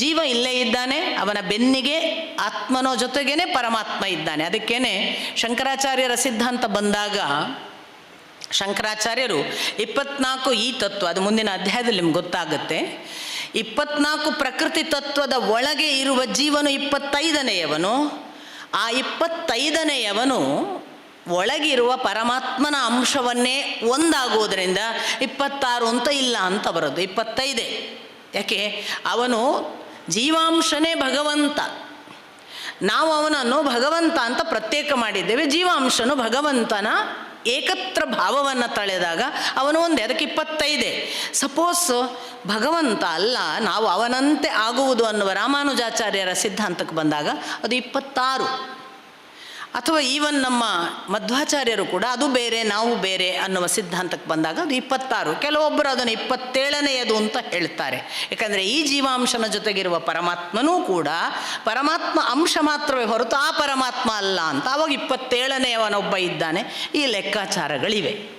ಜೀವ ಇಲ್ಲೇ ಇದ್ದಾನೆ, ಅವನ ಬೆನ್ನಿಗೆ ಆತ್ಮನೋ ಜೊತೆಗೇನೆ ಪರಮಾತ್ಮ ಇದ್ದಾನೆ. ಅದಕ್ಕೇನೆ ಶಂಕರಾಚಾರ್ಯರ ಸಿದ್ಧಾಂತ ಬಂದಾಗ, ಶಂಕರಾಚಾರ್ಯರು ಇಪ್ಪತ್ನಾಲ್ಕು ಈ ತತ್ವ, ಅದು ಮುಂದಿನ ಅಧ್ಯಾಯದಲ್ಲಿ ನಿಮ್ಗೆ ಗೊತ್ತಾಗುತ್ತೆ. ಇಪ್ಪತ್ನಾಲ್ಕು ಪ್ರಕೃತಿ ತತ್ವದ ಒಳಗೆ ಇರುವ ಜೀವನು ಇಪ್ಪತ್ತೈದನೆಯವನು. ಆ ಇಪ್ಪತ್ತೈದನೆಯವನು ಒಳಗಿರುವ ಪರಮಾತ್ಮನ ಅಂಶವನ್ನೇ ಒಂದಾಗುವುದರಿಂದ ಇಪ್ಪತ್ತಾರು ಅಂತ ಇಲ್ಲ ಅಂತ ಬರೋದು, ಇಪ್ಪತ್ತೈದೇ. ಯಾಕೆ? ಅವನು ಜೀವಾಂಶನೇ ಭಗವಂತ. ನಾವು ಅವನನ್ನು ಭಗವಂತ ಅಂತ ಪ್ರತ್ಯೇಕ ಮಾಡಿದ್ದೇವೆ. ಜೀವಾಂಶನು ಭಗವಂತನ ಏಕತ್ರ ಭಾವವನ್ನು ತಳೆದಾಗ ಅವನು ಒಂದು, ಅದಕ್ಕೆ ಇಪ್ಪತ್ತೈದೆ. ಸಪೋಸ್ ಭಗವಂತ ಅಲ್ಲ, ನಾವು ಅವನಂತೆ ಆಗುವುದು ಅನ್ನುವ ರಾಮಾನುಜಾಚಾರ್ಯರ ಸಿದ್ಧಾಂತಕ್ಕೆ ಬಂದಾಗ ಅದು ಇಪ್ಪತ್ತಾರು. ಅಥವಾ ಈವನ್ ನಮ್ಮ ಮಧ್ವಾಚಾರ್ಯರು ಕೂಡ ಅದು ಬೇರೆ, ನಾವು ಬೇರೆ ಅನ್ನುವ ಸಿದ್ಧಾಂತಕ್ಕೆ ಬಂದಾಗ ಅದು ಇಪ್ಪತ್ತಾರು. ಕೆಲವೊಬ್ಬರು ಅದನ್ನು ಇಪ್ಪತ್ತೇಳನೆಯದು ಅಂತ ಹೇಳ್ತಾರೆ. ಯಾಕಂದರೆ ಈ ಜೀವಾಂಶನ ಜೊತೆಗಿರುವ ಪರಮಾತ್ಮನೂ ಕೂಡ ಪರಮಾತ್ಮ ಅಂಶ ಮಾತ್ರವೇ ಹೊರತು ಆ ಪರಮಾತ್ಮ ಅಲ್ಲ ಅಂತ ಆವಾಗ ಇಪ್ಪತ್ತೇಳನೆಯವನೊಬ್ಬ ಇದ್ದಾನೆ. ಈ ಲೆಕ್ಕಾಚಾರಗಳಿವೆ.